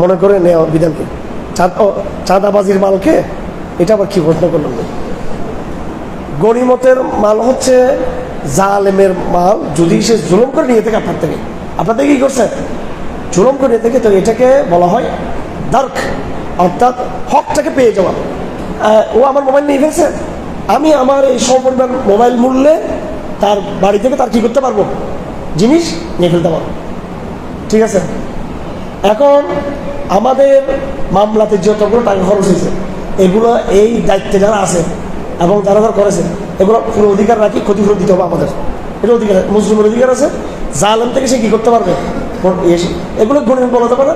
মনে করে নেওয়া বিধানকে। চাঁদাবাজির মালকে এটা আবার কি ঘোষণা করলাম গরিমতের মাল হচ্ছে জালেমের মাল, যদি সে জুলুম করে নিয়ে থাকে আপনার থেকে। আপনার থেকে কি করছে? জুলুম করে নিয়ে থাকে, তো এটাকে বলা হয় দার্ক, অর্থাৎ হকটাকে পেয়ে যাওয়া। ও আমার মোবাইল নিয়ে ফেলছে। আমি আমার এই সমপরিমাণ মোবাইল মূল্যে তার বাড়ি থেকে তার কি করতে পারব? জিনিস নিয়ে ফেলতে পারব। ঠিক আছে? এখন আমাদের মামলাতে যতগুলো টাকা খরচ হয়েছে, এগুলো এই দায়িত্বে যারা আছে এবং যারা যারা করেছে, এগুলো কোনো অধিকার রাখি ক্ষতিপূরণ দিতে হবে আমাদের। এটা অধিকার, মুসলিমের অধিকার আছে। জালেম থেকে সে কী করতে পারবে? এগুলো গণিমত বলা যাবে না।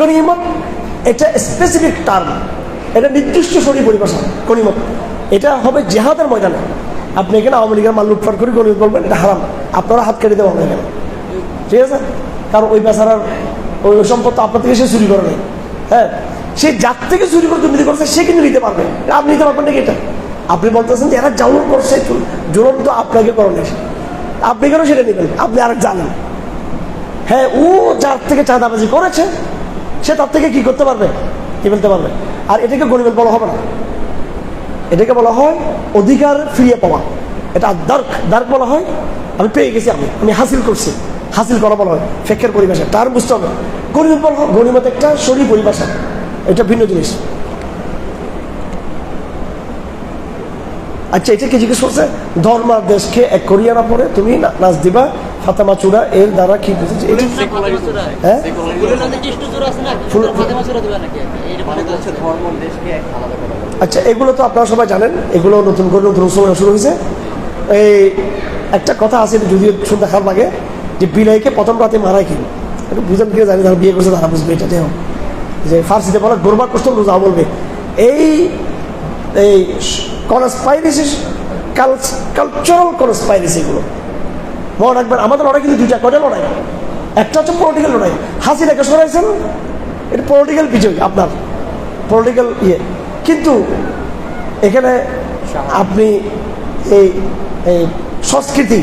গণিমত এটা স্পেসিফিক টার্ম এটা নির্দিষ্ট শরীর পরিভাষা, গণিমত। এটা হবে জেহাদের ময়দানে। আপনি এখানে আওয়ামী লীগের মাল লুটপাট করে গণিমত বলবেন, এটা হারাম। আপনারা হাত কেটে দেওয়া হবে এখানে। ঠিক আছে? কারণ ওই বেচারার ওই সম্পদ তো আপনার থেকে সে চুরি করে হ্যাঁ সে যার থেকে চুরি করে দুর্নীতি করছে, সে কিন্তু নিতে পারবে। আপনি নিতে পারবেন নাকি এটা? আপনি বলতেছেন যে এরা জাউন করছে জুলম তো আপনাকে করণে। আপনি কেন সেটা নেবেন? আপনি আরেক জানেন হ্যাঁ ও যার থেকে চাঁদাবাজি করেছে, সে তার থেকে কি করতে পারবে? কি ফেলতে পারবে? আর এটাকে গরিবের বলা হবে না। এটাকে বলা হয় অধিকার ফিরিয়ে পাওয়া। এটা দার্ক দার্ক বলা হয়। আমি পেয়ে গেছি আমি আমি হাসিল করছি। হাসিল করা বলা হয় ফেকের পরিভাষা। তার বুঝতে হবে গরিব বলা গরিমত একটা শরীর পরিভাষা। এটা ভিন্ন জিনিস। আচ্ছা এটা কি জিজ্ঞেস করছে? ধর্মার দেশকে এক করিয়া না পরে তুমি নাচ দিবা ফাতেমা চূড়া এর দ্বারা কি বুঝেছে? হ্যাঁ? করা। যাবে। আচ্ছা এগুলো তো আপনারা সবাই জানেন এগুলো নতুন করে নতুন সময় শুরু হয়েছে। এই একটা কথা আছে যদিও শুনতে খারাপ লাগে। যে বিলাইকে প্রথম রাতে মারায় কি একটু বুঝেন কি জানি তারা বিয়ে করছে তারা বুঝবে এটা দেহ যে ফার্সিতে বলে গোরবা কষ্ট রোজা বলবে। এই এই কনস্পাইরেসি কালচারাল কনস্পাইরেসি এগুলো মনে রাখবেন আমাদের লড়াই কিন্তু দুইটা কয়টা লড়াই? একটা হচ্ছে পলিটিক্যাল লড়াই। হাসিনাকে সরাইছেন এটা পলিটিক্যাল বিজয় আপনার পলিটিক্যাল ইয়ে। কিন্তু এখানে আপনি এই এই সংস্কৃতি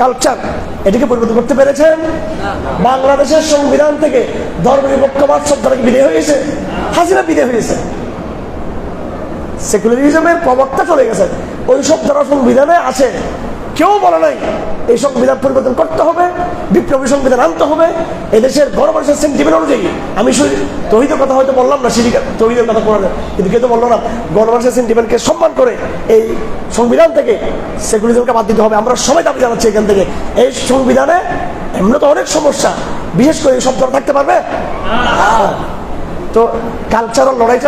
কালচার, এটাকে পরিবর্তন করতে পেরেছেন বাংলাদেশের সংবিধান থেকে ধর্মনিরপেক্ষবাদ শব্দটা বিদে হয়েছে হাজিরা বিদায় হয়েছে। সেকুলারিজমের প্রবক্তা চলে গেছে। ওই সব যারা সংবিধানে আছে। কেউ বলে নাই, এই সংবিধান পরিবর্তন করতে হবে। বিপ্লবী সংবিধান আনতে হবে। এদেশের গণমানুষের সেন্টিমেন্ট অনুযায়ী আমি তহিদের কথা হয়তো বললাম না সিরিকা তহিদের কথা বলা কিন্তু কেউ তো বলল না গণমানুষের সেন্টিমেন্টকে সম্মান করে এই সংবিধান থেকে সেকুলারিজমকে বাদ দিতে হবে। আমরা সবাই দাবি জানাচ্ছি এখান থেকে। এই সংবিধানে এমনি তো অনেক সমস্যা। বিশেষ করে এই শব্দটা থাকতে পারবে? তো কালচারাল লড়াইটা